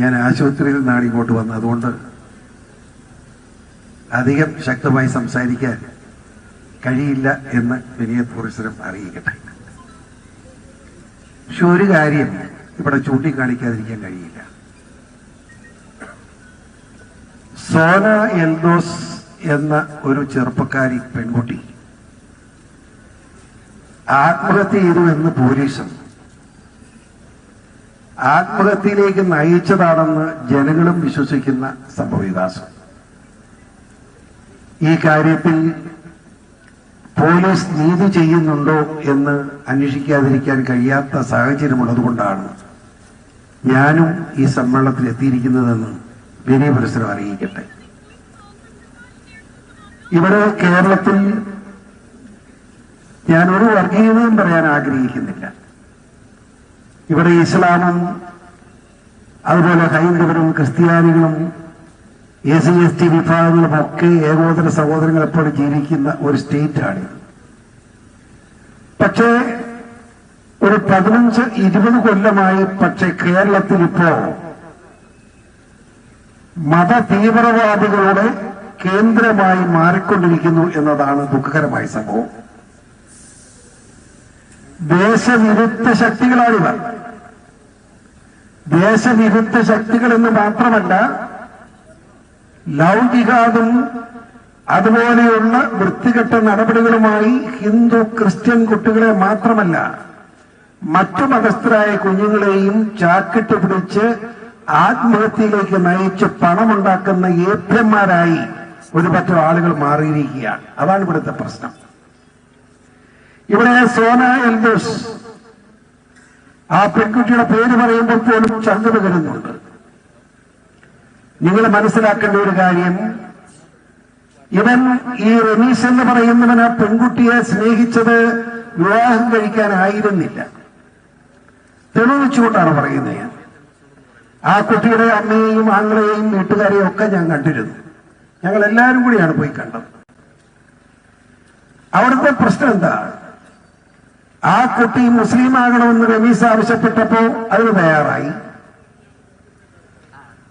ഞാൻ ആശുപത്രിയിൽ നിന്നാണ് ഇങ്ങോട്ട് വന്നത്. അതുകൊണ്ട് അധികം ശക്തമായി സംസാരിക്കാൻ കഴിയില്ല എന്ന് വിനയപുരുഷരം അറിയിക്കട്ടെ. പക്ഷെ ഒരു കാര്യം ഇവിടെ ചൂണ്ടിക്കാണിക്കാതിരിക്കാൻ കഴിയില്ല. സോന എൽദോസ് എന്ന ഒരു ചെറുപ്പക്കാരി പെൺകുട്ടി ആത്മഹത്യ ചെയ്തു എന്ന് പോലീസും ആത്മഹത്യയിലേക്ക് നയിച്ചതാണെന്ന് ജനങ്ങളും വിശ്വസിക്കുന്ന സംഭവവികാസം. ഈ കാര്യത്തിൽ പോലീസ് നീതി ചെയ്യുന്നുണ്ടോ എന്ന് അന്വേഷിക്കാതിരിക്കാൻ കഴിയാത്ത സാഹചര്യമുള്ളതുകൊണ്ടാണ് ഞാനും ഈ സമ്മേളനത്തിൽ എത്തിയിരിക്കുന്നതെന്ന് വിനയ പരിസരം അറിയിക്കട്ടെ. ഇവിടെ കേരളത്തിൽ ഞാൻ ഒരു വർഗീയതയും പറയാൻ ആഗ്രഹിക്കുന്നില്ല. ഇവിടെ ഇസ്ലാമും അതുപോലെ ഹൈന്ദവരും ക്രിസ്ത്യാനികളും എസ് സി എസ് ടി വിഭാഗങ്ങളും ഒക്കെ ഏകോദര സഹോദരങ്ങൾ എപ്പോഴും ജീവിക്കുന്ന ഒരു സ്റ്റേറ്റാണ്. പക്ഷേ ഒരു പതിനഞ്ച് ഇരുപത് കൊല്ലമായി പക്ഷേ കേരളത്തിൽ ഇപ്പോ മത തീവ്രവാദികളുടെ കേന്ദ്രമായി മാറിക്കൊണ്ടിരിക്കുന്നു എന്നതാണ് ദുഃഖകരമായ സംഭവം. ദേശവിരുദ്ധ ശക്തികളാണിവർ ദേശവിരുദ്ധ ശക്തികൾ എന്ന് മാത്രമല്ല ലൗകികാതും അതുപോലെയുള്ള വൃത്തികെട്ട നടപടികളുമായി ഹിന്ദു ക്രിസ്ത്യൻ കുട്ടികളെ മാത്രമല്ല മറ്റു മതസ്ഥരായ കുഞ്ഞുങ്ങളെയും ചാക്കിട്ട് പിടിച്ച് ആത്മഹത്യയിലേക്ക് നയിച്ച് പണമുണ്ടാക്കുന്ന ഏപ്യന്മാരായി ഒരുപറ്റം ആളുകൾ മാറിയിരിക്കുകയാണ്. അതാണ് ഇവിടുത്തെ പ്രശ്നം. ഇവിടെ സോന എൽബേഴ്സ് ആ പെൺകുട്ടിയുടെ പേര് പറയുമ്പോൾ പോലും ചങ്ക് പകരുന്നുണ്ട് നിങ്ങൾ മനസ്സിലാക്കേണ്ട ഒരു കാര്യം ഇവൻ ഈ റമീസ് എന്ന് പറയുന്നവൻ ആ പെൺകുട്ടിയെ സ്നേഹിച്ചത് വിവാഹം കഴിക്കാനായിരുന്നില്ല തെളിവിച്ചുകൊണ്ടാണ് പറയുന്നത് ഞാൻ. ആ കുട്ടിയുടെ അമ്മയെയും ആങ്ങളെയും വീട്ടുകാരെയും ഒക്കെ ഞാൻ കണ്ടിരുന്നു. ഞങ്ങൾ എല്ലാവരും കൂടിയാണ് പോയി കണ്ടത്. അവിടുത്തെ പ്രശ്നം എന്താ? ആ കുട്ടി മുസ്ലിം ആകണമെന്ന് റമീസ് ആവശ്യപ്പെട്ടപ്പോ അതിന് തയ്യാറായി.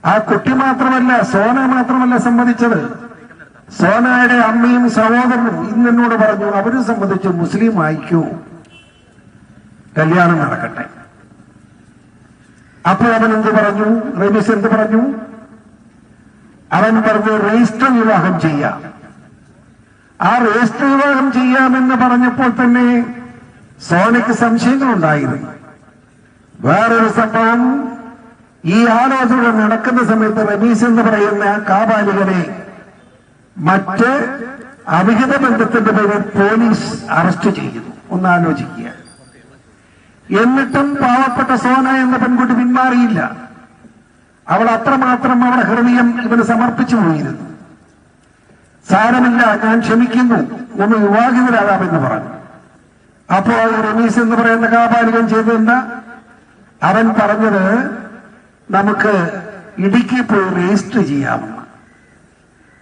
ആ കുട്ടി മാത്രമല്ല സോന മാത്രമല്ല സമ്മതിച്ചത് സോനയുടെ അമ്മയും സഹോദരനും ഇന്ന് എന്നോട് പറഞ്ഞു അവരും സംബന്ധിച്ച് മുസ്ലിം ആയിക്കൂ. കല്യാണം നടക്കട്ടെ. അപ്പോൾ അവൻ എന്ത് പറഞ്ഞു? റമീസ് എന്ത് പറഞ്ഞു? അവൻ പറഞ്ഞു രജിസ്റ്റർ വിവാഹം ചെയ്യാം. ആ രജിസ്റ്റർ വിവാഹം ചെയ്യാമെന്ന് പറഞ്ഞപ്പോൾ തന്നെ സോനയ്ക്ക് സംശയങ്ങളുണ്ടായിരുന്നു. വേറൊരു സംഭവം ഈ ആലോചന നടക്കുന്ന സമയത്ത് റമീസ് എന്ന് പറയുന്ന കാബാലികനെ മറ്റ് അവിഹിത ബന്ധത്തിന്റെ പേരിൽ പോലീസ് അറസ്റ്റ് ചെയ്യുന്നു. ഒന്ന് ആലോചിക്കുക എന്നിട്ടും പാവപ്പെട്ട സോന എന്ന പെൺകുട്ടി പിന്മാറിയില്ല. അവൾ അത്രമാത്രം അവളെ ഹൃദയം ഇവന് സമർപ്പിച്ചു പോയിരുന്നു. സാരമില്ല ഞാൻ ക്ഷമിക്കുന്നു. ഒന്ന് വിവാഹിതരാകാമെന്ന് പറഞ്ഞു. അപ്പോൾ റമീസ് എന്ന് പറയുന്ന കാപാലികൻ ചെയ്തെന്താ അവൻ പറഞ്ഞത് നമുക്ക് ഇടുക്കി പോയി രജിസ്റ്റർ ചെയ്യാമെന്ന്.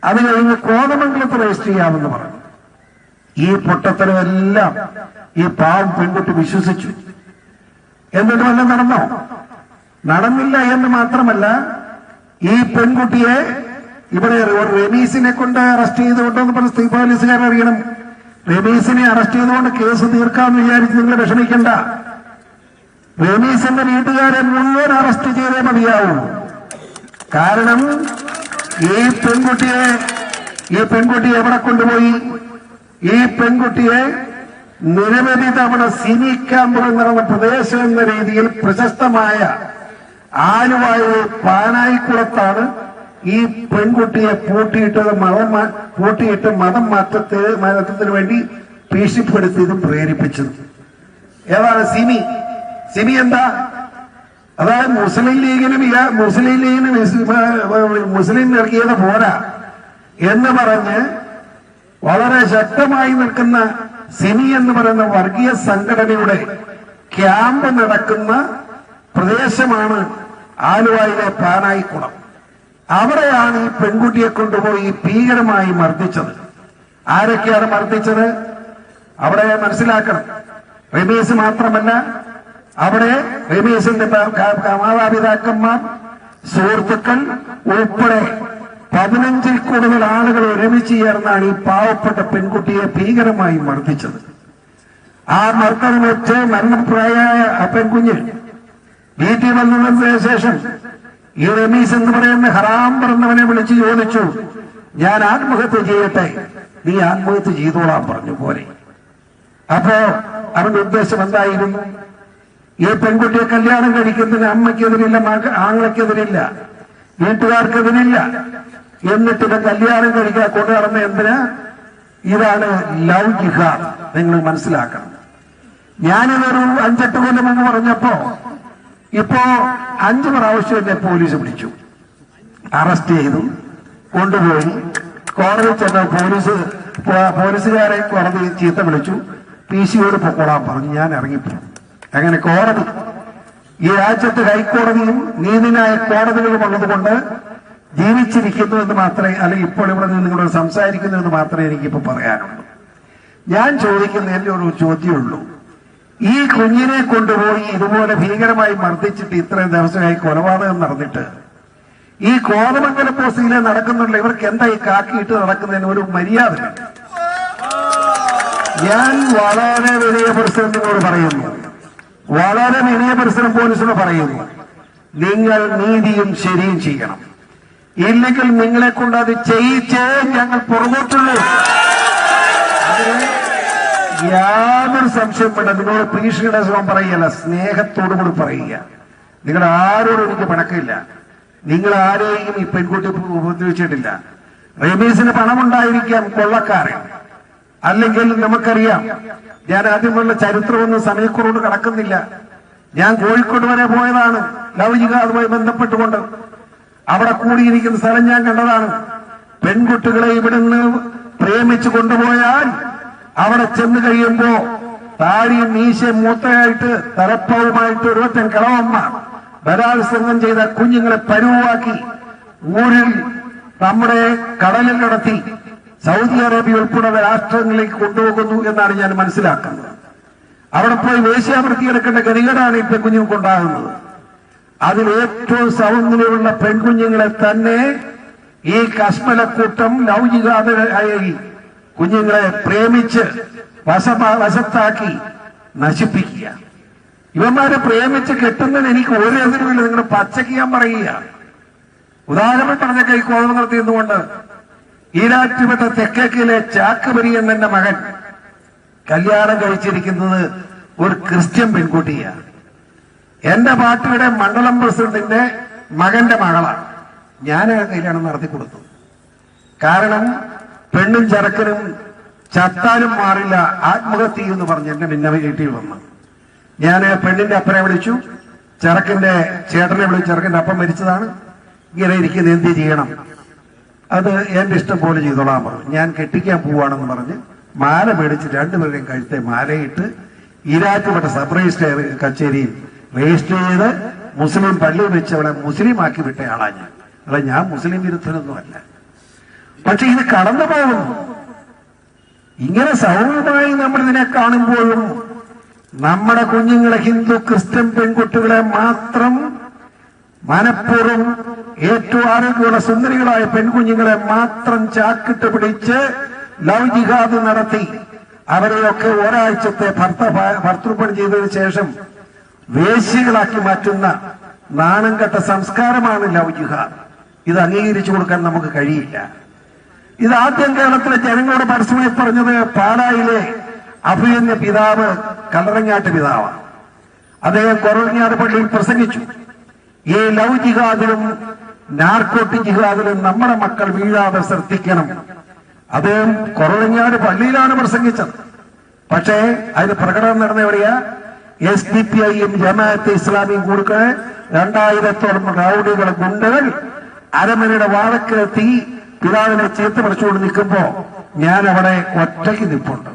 അത് കഴിഞ്ഞ് കോതമംഗലത്ത് രജിസ്റ്റർ ചെയ്യാമെന്ന് പറഞ്ഞു. ഈ പൊട്ടത്തരമെല്ലാം ഈ പാവം പെൺകുട്ടി വിശ്വസിച്ചു. എന്നിട്ട് വല്ല നടന്നോ? നടന്നില്ല എന്ന് മാത്രമല്ല ഈ പെൺകുട്ടിയെ ഇവിടെ റമീസിനെ കൊണ്ട് അറസ്റ്റ് ചെയ്തുകൊണ്ടെന്ന് പറഞ്ഞ സ്ത്രീ പോലീസുകാർ അറിയണം റമീസിനെ അറസ്റ്റ് ചെയ്തുകൊണ്ട് കേസ് തീർക്കാമെന്ന് വിചാരിച്ച് നിങ്ങൾ വിഷമിക്കണ്ട. റമീസിന്റെ വീട്ടുകാരെ മുഴുവൻ അറസ്റ്റ് ചെയ്തേ മതിയാവൂ. കാരണം ഈ പെൺകുട്ടിയെ ഈ പെൺകുട്ടി എവിടെ കൊണ്ടുപോയി? ഈ പെൺകുട്ടിയെ നിരവധി തവണ സിനി ക്യാമ്പുകൾ നടന്ന പ്രദേശം എന്ന രീതിയിൽ പ്രശസ്തമായ ആലുവായൂർ പാനായിക്കുളത്താണ് ഈ പെൺകുട്ടിയെ പൂട്ടിയിട്ടത് മതം പൂട്ടിയിട്ട് മതം മാറ്റത്തെ മാറ്റത്തിന് വേണ്ടി ഭീഷണിപ്പെടുത്തിയതും പ്രേരിപ്പിച്ചത്. ഏതാണ് സിമി? സിമി എന്താ? അതായത് മുസ്ലിം ലീഗിനും മുസ്ലിം ലീഗിനും മുസ്ലിം നൽകിയത് പോരാ എന്ന് പറഞ്ഞ് വളരെ ശക്തമായി നിൽക്കുന്ന സിമി എന്ന് പറയുന്ന വർഗീയ സംഘടനയുടെ ക്യാമ്പ് നടക്കുന്ന പ്രദേശമാണ് ആലുവയിലെ പാനായിക്കുളം. അവിടെയാണ് ഈ പെൺകുട്ടിയെ കൊണ്ടുപോയി ഭീകരമായി മർദ്ദിച്ചത്. ആരൊക്കെയാണ് മർദ്ദിച്ചത്? അവിടെ മനസ്സിലാക്കണം. റമീസ് മാത്രമല്ല അവിടെ റമീസിന്റെ മാതാപിതാക്കന്മാർ സുഹൃത്തുക്കൾ ഉൾപ്പെടെ പതിനഞ്ചിൽ കൂടുതൽ ആളുകൾ ഒരുമിച്ച് ചേർന്നാണ് ഈ പാവപ്പെട്ട പെൺകുട്ടിയെ ഭീകരമായി മർദ്ദിച്ചത്. ആ മർദ്ദനം വെച്ച് മരണപ്രായ ആ പെൺകുഞ്ഞ് വീട്ടിൽ വന്നതിന് ശേഷം ഈ റമീസ് എന്ന് പറയുന്ന ഹറാം പറഞ്ഞവനെ വിളിച്ച് ചോദിച്ചു ഞാൻ ആത്മഹത്യ ചെയ്യട്ടെ? നീ ആത്മഹത്യ ചെയ്തോളാം പറഞ്ഞു പോലെ അപ്പോ അവന്റെ ഉദ്ദേശം എന്തായിരുന്നു? ഈ പെൺകുട്ടിയെ കല്യാണം കഴിക്കുന്നതിന് അമ്മയ്ക്കെതിരില്ല ആങ്ങളയ്ക്കെതിരില്ല വീട്ടുകാർക്കെതിരില്ല. എന്നിട്ട് ഇവ കല്യാണം കഴിക്കാൻ കൊണ്ടു നടന്ന എന്തിനാ? ഇതാണ് ലവ് ജിഹാദ് നിങ്ങൾ മനസ്സിലാക്കണം. ഞാനിതൊരു അഞ്ചെട്ട് കൊല്ലം എന്ന് പറഞ്ഞപ്പോ ഇപ്പോ അഞ്ചു പ്രാവശ്യം എന്നെ പോലീസ് പിടിച്ചു അറസ്റ്റ് ചെയ്തു. കൊണ്ടുപോയി. കോടതി ചെന്ന പോലീസ് പോലീസുകാരെ കോടതി ചീത്ത വിളിച്ചു. പി സിയോട് പൊക്കോളാൻ പറഞ്ഞു. ഞാൻ ഇറങ്ങിപ്പോയി. അങ്ങനെ കോടതി ഈ രാജ്യത്ത് ഹൈക്കോടതിയും നീതിനായ കോടതികളും ഉള്ളതുകൊണ്ട് ജീവിച്ചിരിക്കുന്നു എന്ന് മാത്രമേ അല്ലെങ്കിൽ ഇപ്പോൾ ഇവിടെ നിന്ന് നിങ്ങളോട് സംസാരിക്കുന്നു എന്ന് മാത്രമേ എനിക്കിപ്പോ പറയാനുള്ളൂ. ഞാൻ ചോദിക്കുന്ന എന്റെ ഒരു ചോദ്യമുള്ളൂ ഈ കുഞ്ഞിനെ കൊണ്ടുപോയി ഇതുപോലെ ഭീകരമായി മർദ്ദിച്ചിട്ട് ഇത്രയും ദിവസമായി കൊലപാതകം നടന്നിട്ട്. ഈ കോതമംഗല പോസ്റ്റിലെ നടക്കുന്നുള്ള ഇവർക്ക് എന്താ ഈ കാക്കിയിട്ട് നടക്കുന്നതിന് ഒരു മര്യാദ ഞാൻ വളരെ വിനയ പരിസരം നിങ്ങളോട് പറയുന്നു. വളരെ വിനയ പരിസരം പോലീസിനോട് പറയുന്നു നിങ്ങൾ നീതിയും ശരിയും ചെയ്യണം. ഇല്ലെങ്കിൽ നിങ്ങളെ കൊണ്ട് അത് ചെയ്യിച്ചേ ഞങ്ങൾ പുറകോട്ടുള്ളൂ. യാതൊരു സംശയം വേണ്ട. നിങ്ങളോട് ഭീഷണിയുടെ ശ്രമം പറയുകയല്ല സ്നേഹത്തോടു കൂടി പറയുക. നിങ്ങൾ ആരോടും എനിക്ക് പിണക്കില്ല. നിങ്ങൾ ആരെയും ഈ പെൺകുട്ടി ഉപദ്രവിച്ചിട്ടില്ല. റമീസിന് പണമുണ്ടായിരിക്കാം കൊള്ളക്കാരൻ. അല്ലെങ്കിൽ നമുക്കറിയാം ഞാൻ ആദ്യമുള്ള ചരിത്രമൊന്നും സമയക്കുറോട് കടക്കുന്നില്ല. ഞാൻ കോഴിക്കോട് വരെ പോയതാണ്. ലൗകികതുമായി ബന്ധപ്പെട്ടുകൊണ്ട് അവിടെ കൂടിയിരിക്കുന്ന സ്ഥലം ഞാൻ കണ്ടതാണ്. പെൺകുട്ടികളെ ഇവിടുന്ന് പ്രേമിച്ചു കൊണ്ടുപോയാൽ അവിടെ ചെന്ന് കഴിയുമ്പോ താടിയും മീശയും മൂത്തയായിട്ട് തലപ്പവുമായിട്ട് ഒരുവറ്റൻ കിളവമ്മ. ബലാത്സംഗം ചെയ്ത കുഞ്ഞുങ്ങളെ പരുവാക്കി ഊരിൽ നമ്മുടെ കടലിൽ നടത്തി സൗദി അറേബ്യ ഉൾപ്പെടെ രാഷ്ട്രങ്ങളിലേക്ക് കൊണ്ടുപോകുന്നു എന്നാണ് ഞാൻ മനസ്സിലാക്കുന്നത്. അവിടെ പോയി വേശ്യാവൃത്തി എടുക്കേണ്ട ഗതികേടാണ് ഈ പെൺകുഞ്ഞുങ്ങൾക്കുണ്ടാകുന്നത് അതിൽ ഏറ്റവും സൗന്ദര്യമുള്ള പെൺകുഞ്ഞുങ്ങളെ തന്നെ ഈ കശ്മലക്കൂട്ടം ലൗകികാതയായി കുഞ്ഞുങ്ങളെ പ്രേമിച്ച് വശ വശത്താക്കി നശിപ്പിക്കുക. ഇവന്മാരെ പ്രേമിച്ച് കെട്ടുന്നതിന് എനിക്ക് ഒരു എതിരുമില്ല. നിങ്ങൾ പച്ചയ്ക്ക് ഞാൻ പറയുക. ഉദാഹരണം പറഞ്ഞ കൈ കോപം നടത്തിയതുകൊണ്ട് ഈരാറ്റുപെട്ട തെക്കേക്കിലെ ചാക്കുപരി എന്നെ മകൻ കല്യാണം കഴിച്ചിരിക്കുന്നത് ഒരു ക്രിസ്ത്യൻ പെൺകുട്ടിയാണ് എന്റെ പാർട്ടിയുടെ മണ്ഡലം പ്രസിഡന്റിന്റെ മകന്റെ മകളാണ്. ഞാൻ കല്യാണം നടത്തി കൊടുത്തു കാരണം പെണ്ണും ചരക്കനും ചത്താനും മാറില്ല ആത്മഹത്യ എന്ന് പറഞ്ഞ് എന്റെ ഭിന്ന വീട്ടിൽ വന്ന്. ഞാൻ പെണ്ണിന്റെ അപ്പനെ വിളിച്ചു. ചെറുക്കന്റെ ചേട്ടനെ വിളിച്ചു. ചെറുക്കന്റെ അപ്പം മരിച്ചതാണ്. ഇങ്ങനെ ഇരിക്കുന്ന. എന്ത് ചെയ്യണം? അത് എന്റെ ഇഷ്ടം പോലെ ചെയ്തോളാൻ പറഞ്ഞു. ഞാൻ കെട്ടിക്കാൻ പോവാണെന്ന് പറഞ്ഞ് മാല മേടിച്ച് രണ്ടുപേരുടെയും കഴുത്തെ മാലയിട്ട് ഈരാറ്റുപെട്ട സബ് രജിസ്റ്റർ കച്ചേരിയിൽ രജിസ്റ്റർ ചെയ്ത് മുസ്ലിം പള്ളി വെച്ച് അവളെ മുസ്ലിം ആക്കി വിട്ടയാളാ ഞാൻ. അല്ല ഞാൻ മുസ്ലിം വിരുദ്ധനൊന്നുമല്ല. പക്ഷെ ഇത് കടന്നു പോകും ഇങ്ങനെ സൗമ്യമായി നമ്മൾ ഇതിനെ കാണുമ്പോഴും നമ്മുടെ കുഞ്ഞുങ്ങളെ ഹിന്ദു ക്രിസ്ത്യൻ പെൺകുട്ടികളെ മാത്രം മനഃപൂർവം ഏറ്റവും ആരോഗ്യമുള്ള സുന്ദരികളായ പെൺകുഞ്ഞുങ്ങളെ മാത്രം ചാക്കിട്ട് പിടിച്ച് ലവ് ജിഹാദ് നടത്തി അവരെയൊക്കെ ഒരാഴ്ചത്തെ ഭർത്ത ഭർത്തൃപ്പണി ചെയ്തതിനു ശേഷം വേശികളാക്കി മാറ്റുന്ന നാണം കെട്ട സംസ്കാരമാണ് ലവ് ജിഹാദ് ഇത് അംഗീകരിച്ചു കൊടുക്കാൻ നമുക്ക് കഴിയില്ല. ഇത് ആദ്യം കേരളത്തിലെ ജനങ്ങളോട് പരസ്യമായി പറഞ്ഞത് പാലായിലെ അഭിയന്യ പിതാവ് കല്ലറങ്ങാട്ട് പിതാവാണ്. അദ്ദേഹം കൊറങ്ങാട് പള്ളിയിൽ പ്രസംഗിച്ചു. ഈ ലവ് ജിഹാദിലും നാർക്കോട്ടിക് ജിഹാദിലും നമ്മുടെ മക്കൾ വീഴാതെ ശ്രദ്ധിക്കണം. അദ്ദേഹം കൊറങ്ങാട് പള്ളിയിലാണ് പ്രസംഗിച്ചത്. പക്ഷേ അതിന് പ്രകടനം നടന്ന എവിടെയാ? എസ് ഡി പി ഐയും ജമാഅത്തെ ഇസ്ലാമിയും കൊടുക്കണ രണ്ടായിരത്തോളം റൌഡികൾ ഗുണ്ടകൾ അരമനയുടെ വാഴക്കെത്തി പിതാവിനെ ചേർത്ത് പിടിച്ചുകൊണ്ട് നിൽക്കുമ്പോ ഞാൻ അവിടെ ഒറ്റയ്ക്ക് നിൽപ്പുണ്ട്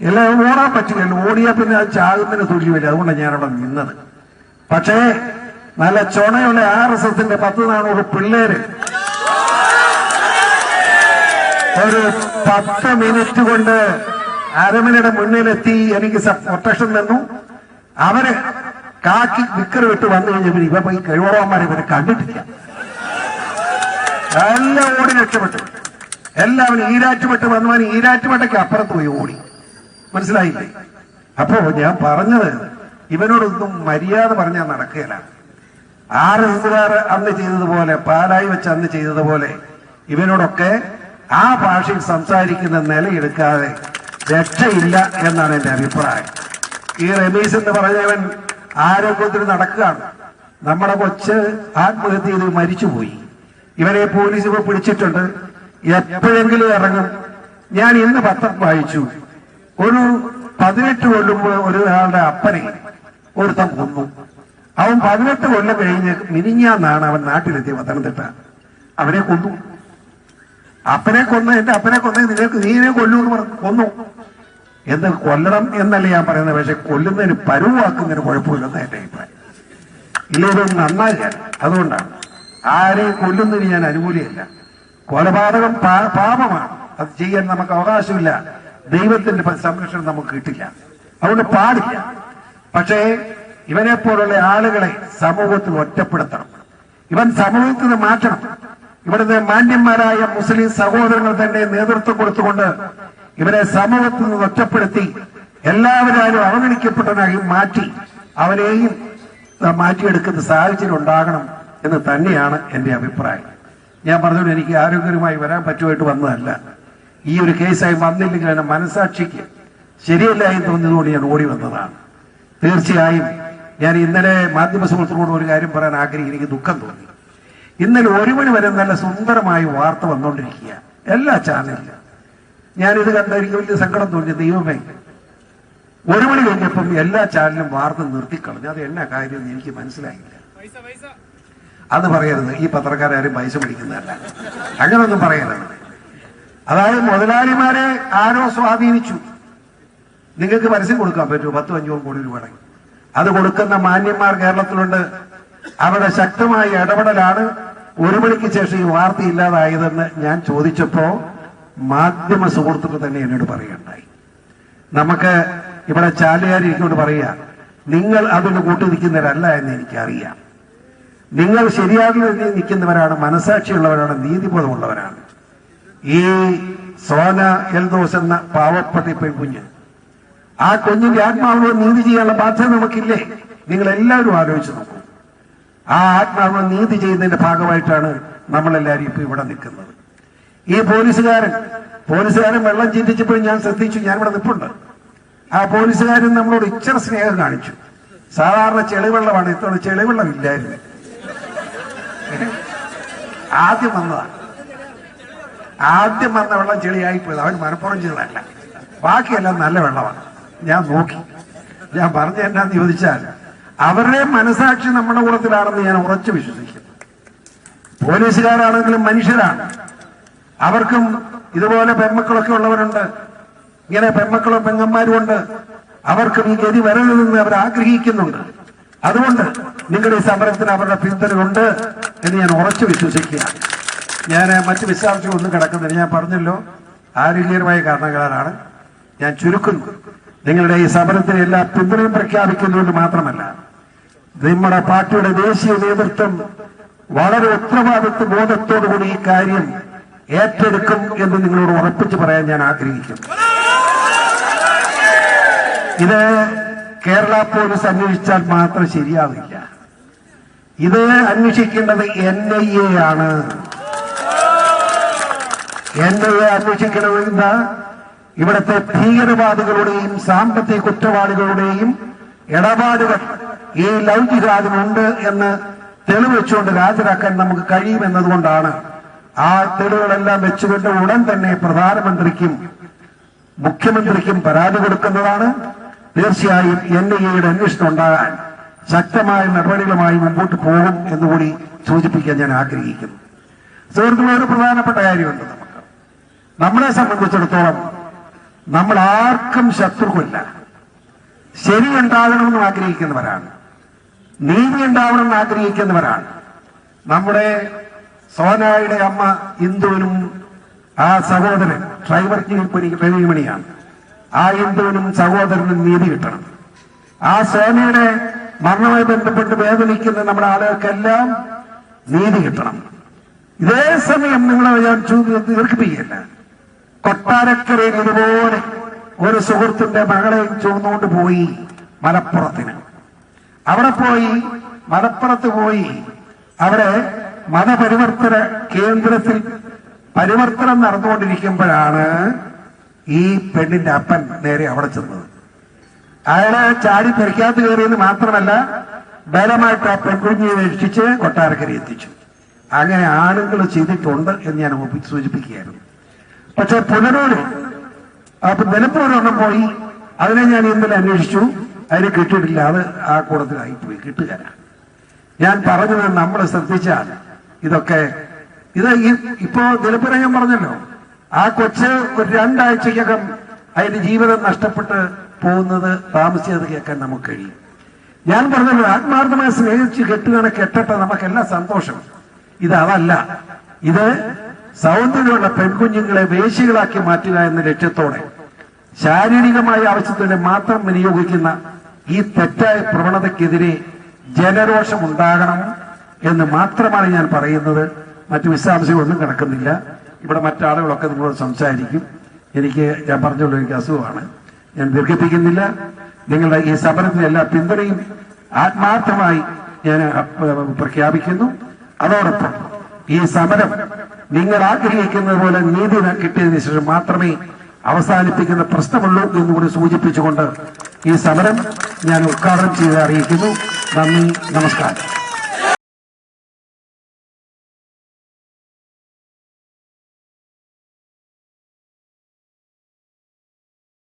എല്ലാം ഓടാൻ പറ്റില്ല. ഓടിയാ പിന്നെ അത് ചാകുന്നതിന് തുല്യമില്ല അതുകൊണ്ടാണ് ഞാൻ അവിടെ നിന്നത്. പക്ഷേ നല്ല ചുണയുള്ള ആർ എസ് എസിന്റെ പത്ത് നാനൂറ് പിള്ളേര് ഒരു പത്ത് മിനിറ്റ് കൊണ്ട് അരമനയുടെ മുന്നിലെത്തി എനിക്ക് പ്രൊട്ടക്ഷൻ തന്നു. അവർ കാക്കി വിക്കർ വിട്ട് വന്നു കഴിഞ്ഞപ്പോൾ ഇവ പോയി കഴിവറവന്മാരെ ഇവരെ കണ്ടിട്ടില്ല. എല്ലാം ഓടി രക്ഷപ്പെട്ടു. എല്ലാവരും ഈരാറ്റുപെട്ട് വന്നവൻ ഈരാറ്റുപെട്ടയ്ക്ക് അപ്പുറത്ത് പോയി ഓടി. മനസ്സിലായില്ലേ അപ്പോ ഞാൻ പറഞ്ഞത് ഇവനോടൊന്നും മര്യാദ പറഞ്ഞാൽ നടക്കുകയില്ല. ആറ് ഹിന്ദുകാർ അന്ന് ചെയ്തതുപോലെ പാലായി വെച്ച് അന്ന് ചെയ്തതുപോലെ ഇവനോടൊക്കെ ആ ഭാഷയിൽ സംസാരിക്കുന്ന നിലയെടുക്കാതെ രക്ഷയില്ല എന്നാണ് എന്റെ അഭിപ്രായം. ഈ റമീസ് എന്ന് പറഞ്ഞവൻ ആരോഗ്യത്തിന് നടക്കുകയാണ്. നമ്മുടെ കൊച്ച് ആത്മഹത്യ ചെയ്ത് മരിച്ചുപോയി. ഇവരെ പോലീസ് ഇപ്പൊ പിടിച്ചിട്ടുണ്ട്. എപ്പോഴെങ്കിലും ഇറങ്ങും. ഞാൻ ഇന്ന് പത്രം വായിച്ചു. ഒരു പതിനെട്ട് കൊല്ലുമ്പോൾ ഒരു ആളുടെ അപ്പനെ ഒരുത്തൻ കൊന്നു. അവൻ പതിനെട്ട് കൊല്ലം കഴിഞ്ഞ് മിനിഞ്ഞാന്നാണ് അവൻ നാട്ടിലെത്തിയ പത്തനംതിട്ട. അവനെ കൊന്നു. അപ്പനെ കൊന്ന എന്റെ അപ്പനെ കൊന്ന നിനക്ക് നീനെ കൊല്ലു എന്ന് പറഞ്ഞു. കൊന്നു. എന്ന് കൊല്ലണം എന്നല്ല ഞാൻ പറയുന്നത്? പക്ഷെ കൊല്ലുന്നതിന് പരുവാക്കുന്നതിന് കുഴപ്പമില്ലെന്ന് എന്റെ അഭിപ്രായം. ഇല്ലതൊന്നും നന്നായി അതുകൊണ്ടാണ്. ആരെയും കൊല്ലുന്നതിന് ഞാൻ അനുകൂലിയല്ല. കൊലപാതകം പാപമാണ്. അത് ചെയ്യാൻ നമുക്ക് അവകാശമില്ല. ദൈവത്തിന്റെ സംരക്ഷണം നമുക്ക് കിട്ടില്ല. അതുകൊണ്ട് പാടില്ല. പക്ഷേ ഇവനെ പോലുള്ള ആളുകളെ സമൂഹത്തിൽ ഒറ്റപ്പെടുത്തണം. ഇവൻ സമൂഹത്തിൽ മാറ്റണം. ഇവിടുത്തെ മാന്യന്മാരായ മുസ്ലിം സഹോദരങ്ങൾ തന്നെ നേതൃത്വം കൊടുത്തുകൊണ്ട് ഇവരെ സമൂഹത്തിൽ നിന്ന് ഒറ്റപ്പെടുത്തി എല്ലാവരും അവഗണിക്കപ്പെട്ടവനായി മാറ്റി അവരെയും മാറ്റിയെടുക്കുന്ന സാഹചര്യം ഉണ്ടാകണം എന്ന് തന്നെയാണ് എന്റെ അഭിപ്രായം. ഞാൻ പറഞ്ഞോളൂ എനിക്ക് ആരോഗ്യകരമായി വരാൻ പറ്റുമായിട്ട് വന്നതല്ല. ഈ ഒരു കേസായി വന്നില്ലെങ്കിൽ എന്നെ മനസാക്ഷിക്ക് ശരിയല്ല എന്ന് തോന്നിയതുകൊണ്ട് ഞാൻ ഓടി വന്നതാണ്. തീർച്ചയായും ഞാൻ ഇന്നലെ മാധ്യമ സുഹൃത്തുക്കളോട് ഒരു കാര്യം പറയാൻ ആഗ്രഹിക്കുന്നു. എനിക്ക് ദുഃഖം തോന്നി. ഇന്നലെ ഒരു മണി വരെ നല്ല സുന്ദരമായ വാർത്ത വന്നുകൊണ്ടിരിക്കുക എല്ലാ ചാനലിലും. ഞാനിത് കണ്ട എനിക്ക് വലിയ സങ്കടം തോന്നി. ദൈവമേ ഒരു മണി കഴിഞ്ഞപ്പം എല്ലാ ചാനലും വാർത്ത നിർത്തിക്കളഞ്ഞു. അത് എന്നാ കാര്യം എനിക്ക് മനസ്സിലായില്ല. അത് പറയരുത്. ഈ പത്രക്കാരും പൈസ പിടിക്കുന്നതല്ല. അങ്ങനൊന്നും പറയരുത്. അതായത് മുതലാളിമാരെ ആരോ സ്വാധീനിച്ചു. നിങ്ങൾക്ക് പരസ്യം കൊടുക്കാൻ പറ്റുമോ പത്തും അഞ്ഞൂറും കോടി രൂപയുടെ അത് കൊടുക്കുന്ന മാന്യന്മാർ കേരളത്തിലുണ്ട്. അവരുടെ ശക്തമായ ഇടപെടലാണ് ഒരു മണിക്ക് ശേഷം ഈ വാർത്ത ഇല്ലാതായതെന്ന് ഞാൻ ചോദിച്ചപ്പോ മാധ്യമ സുഹൃത്തുക്കൾ തന്നെ എന്നോട് പറയുകയുണ്ടായി. നമുക്ക് ഇവിടെ ചാലുകാരി എന്നോട് പറയുക നിങ്ങൾ അതിന് കൂട്ടി നിൽക്കുന്നവരല്ല എന്ന് എനിക്കറിയാം. നിങ്ങൾ ശരിയാകുന്ന നിൽക്കുന്നവരാണ് മനസാക്ഷിയുള്ളവരാണ് നീതിബോധമുള്ളവരാണ്. ഈ സോന എൽദോസ് എന്ന പാവപ്പെട്ട പെൺകുഞ്ഞ് ആ കുഞ്ഞിന്റെ ആത്മാവിനെ നീതി ചെയ്യാനുള്ള ബാധ്യത നമുക്കില്ലേ? നിങ്ങൾ എല്ലാവരും ആലോചിച്ച് നോക്കൂ. ആ ആത്മാവിനെ നീതി ചെയ്യുന്നതിന്റെ ഭാഗമായിട്ടാണ് നമ്മളെല്ലാവരും ഇപ്പൊ ഇവിടെ നിൽക്കുന്നത്. ഈ പോലീസുകാരൻ പോലീസുകാരൻ വെള്ളം ചിന്തിച്ചപ്പോഴും ഞാൻ ശ്രദ്ധിച്ചു ഞാൻ ഇവിടെ നിൽപ്പുണ്ട് ആ പോലീസുകാരൻ നമ്മളോട് ഇച്ചിരി സ്നേഹം കാണിച്ചു. സാധാരണ ചെളിവെള്ളമാണ് ഇത്തവണ ചെളിവെള്ളം ഇല്ലായിരുന്നു. ആദ്യം വന്നതാണ്. ആദ്യം വന്ന വെള്ളം ചെളിയായി പോയത്. അവൻ മനപ്പുറം ചെയ്തതല്ല ബാക്കിയെല്ലാം നല്ല വെള്ളമാണ്. ഞാൻ നോക്കി. ഞാൻ പറഞ്ഞ എന്നാന്ന് ചോദിച്ചാൽ അവരുടെ മനസാക്ഷി നമ്മുടെ കൂടത്തിലാണെന്ന് ഞാൻ ഉറച്ചു വിശ്വസിക്കുന്നു. പോലീസുകാരാണെങ്കിലും മനുഷ്യരാണ്. അവർക്കും ഇതുപോലെ പെൺമക്കളൊക്കെ ഉള്ളവരുണ്ട്. ഇങ്ങനെ പെൺമക്കളും പെങ്ങന്മാരും ഉണ്ട്. അവർക്കും ഈ ഗതി വരരുതെന്ന് അവർ ആഗ്രഹിക്കുന്നുണ്ട്. അതുകൊണ്ട് നിങ്ങളുടെ സമരത്തിന് അവരുടെ പിന്തുണയുണ്ട് എന്ന് ഞാൻ ഉറച്ചു വിശ്വസിക്കുകയാണ്. ഞാൻ മറ്റു ഒന്നും കിടക്കുന്നില്ല. ഞാൻ പറഞ്ഞല്ലോ ആരോഗ്യകരമായ കാരണങ്ങളാണ് ഞാൻ ചുരുക്കുന്നു. നിങ്ങളുടെ ഈ സമരത്തിന് എല്ലാ പിന്തുണയും പ്രഖ്യാപിക്കുന്നതുകൊണ്ട് മാത്രമല്ല നമ്മുടെ പാർട്ടിയുടെ ദേശീയ നേതൃത്വം വളരെ ഉത്തരവാദിത്വ ബോധത്തോടുകൂടി ഈ കാര്യം ഏറ്റെടുക്കും എന്ന് നിങ്ങളോട് ഉറപ്പിച്ചു പറയാൻ ഞാൻ ആഗ്രഹിക്കുന്നു. ഇത് കേരള പോലീസ് അന്വേഷിച്ചാൽ മാത്രം ശരിയാവില്ല. ഇത് അന്വേഷിക്കേണ്ടത് എൻ ഐ എ ആണ്. എൻ ഐ എ അന്വേഷിക്കണത് എന്താ? ഇവിടുത്തെ ഭീകരവാദികളുടെയും സാമ്പത്തിക കുറ്റവാളികളുടെയും ഇടപാടുകൾ ഈ ലവ് ജിഹാദിനുണ്ട് എന്ന് തെളിവെച്ചുകൊണ്ട് ഹാജരാക്കാൻ നമുക്ക് കഴിയുമെന്നതുകൊണ്ടാണ് ആ തെളിവുകളെല്ലാം വെച്ചുകൊണ്ട് ഉടൻ തന്നെ പ്രധാനമന്ത്രിക്കും മുഖ്യമന്ത്രിക്കും പരാതി കൊടുക്കുന്നതാണ്. തീർച്ചയായും എൻ ഐ എയുടെ അന്വേഷണം ഉണ്ടാകാൻ ശക്തമായ നടപടികളുമായി മുമ്പോട്ട് പോകും എന്നുകൂടി സൂചിപ്പിക്കാൻ ഞാൻ ആഗ്രഹിക്കുന്നു. സുഹൃത്തുക്കളെ ഒരു പ്രധാനപ്പെട്ട കാര്യമുണ്ട് നമുക്ക്. നമ്മളെ സംബന്ധിച്ചിടത്തോളം നമ്മൾ ആർക്കും ശത്രുക്കളില്ല ശരി ഉണ്ടാകണമെന്ന് ആഗ്രഹിക്കുന്നവരാണ്. നീതി ഉണ്ടാവണമെന്ന് ആഗ്രഹിക്കുന്നവരാണ്. നമ്മുടെ സോനായുടെ അമ്മ ഇന്ദുവിനും ആ സഹോദരൻ ഡ്രൈവർ രവിമണിയാണ് ആ ഇന്ദുവിനും സഹോദരനും നീതി കിട്ടണം. ആ സോനയുടെ മരണവുമായി ബന്ധപ്പെട്ട് വേദനിക്കുന്ന നമ്മുടെ ആളുകൾക്കെല്ലാം നീതി കിട്ടണം. ഇതേ സമയം നിങ്ങളെ ഞാൻ ദീർഘിപ്പിക്കുകയല്ല. കൊട്ടാരക്കരയിൽ ഇതുപോലെ ഒരു സുഹൃത്തിന്റെ മകളെ ചുമന്നുകൊണ്ട് പോയി മലപ്പുറത്തിന്. അവിടെ പോയി മലപ്പുറത്ത് പോയി. അവിടെ മതപരിവർത്തന കേന്ദ്രത്തിൽ പരിവർത്തനം നടന്നുകൊണ്ടിരിക്കുമ്പോഴാണ് ഈ പെണ്ണിന്റെ അപ്പൻ നേരെ അവിടെ ചെന്നത്. അയാളെ ചാടി പെരക്കാത്ത കയറിയെന്ന് മാത്രമല്ല ബലമായിട്ട് ആ പെൺകുഞ്ഞിനെ രക്ഷിച്ച് കൊട്ടാരക്കര എത്തിച്ചു. അങ്ങനെ ആളുകൾ ചെയ്തിട്ടുണ്ട് എന്ന് ഞാൻ സൂചിപ്പിക്കുകയായിരുന്നു. പക്ഷെ പുനരൂര് അപ്പൊ നിലമ്പൂരൊന്നും പോയി അതിനെ ഞാൻ ഇന്നലെ അന്വേഷിച്ചു. അതിന് കിട്ടിയിട്ടില്ല. അത് ആ കൂടത്തിലായി പോയി. ഞാൻ പറഞ്ഞത് നമ്മൾ ശ്രദ്ധിച്ചാൽ ഇതൊക്കെ ഇത് ഇപ്പോ നിലപ്പുര ഞാൻ പറഞ്ഞല്ലോ. ആ കൊച്ച് ഒരു രണ്ടാഴ്ചക്കകം അതിന്റെ ജീവിതം നഷ്ടപ്പെട്ട് പോകുന്നത് താമസിച്ചത് കേൾക്കാൻ നമുക്ക് കഴിയും. ഞാൻ പറഞ്ഞത് ആത്മാർത്ഥമായി സ്നേഹിച്ച് കെട്ടുകയാണ് കെട്ടട്ടെ നമുക്കെല്ലാം സന്തോഷം. ഇത് അതല്ല. ഇത് സൗന്ദര്യമുള്ള പെൺകുഞ്ഞുങ്ങളെ വേശികളാക്കി മാറ്റുക എന്ന ലക്ഷ്യത്തോടെ ശാരീരികമായ ആവശ്യത്തിന് മാത്രം വിനിയോഗിക്കുന്ന ഈ തെറ്റായ പ്രവണതയ്ക്കെതിരെ ജനരോഷം ഉണ്ടാകണം എന്ന് മാത്രമാണ് ഞാൻ പറയുന്നത്. മറ്റു വിശദാംശങ്ങളൊന്നും കിടക്കുന്നില്ല. ഇവിടെ മറ്റാളുകളൊക്കെ നിങ്ങളോട് സംസാരിക്കും. എനിക്ക് ഞാൻ പറഞ്ഞുള്ള എനിക്ക് അസുഖമാണ്. ഞാൻ ദീർഘിപ്പിക്കുന്നില്ല. നിങ്ങളുടെ ഈ സമരത്തിന് എല്ലാ പിന്തുണയും ആത്മാർത്ഥമായി ഞാൻ പ്രഖ്യാപിക്കുന്നു. അതോടൊപ്പം ഈ സമരം നിങ്ങൾ ആഗ്രഹിക്കുന്നത് പോലെ നീതി കിട്ടിയതിനു ശേഷം മാത്രമേ അവസാനിപ്പിക്കുന്ന പ്രശ്നമുള്ളൂ എന്നുകൂടി സൂചിപ്പിച്ചുകൊണ്ട് ഈ സമരം ഞാൻ ഉദ്ഘാടനം ചെയ്ത് അറിയിക്കുന്നു. നന്ദി നമസ്കാരം.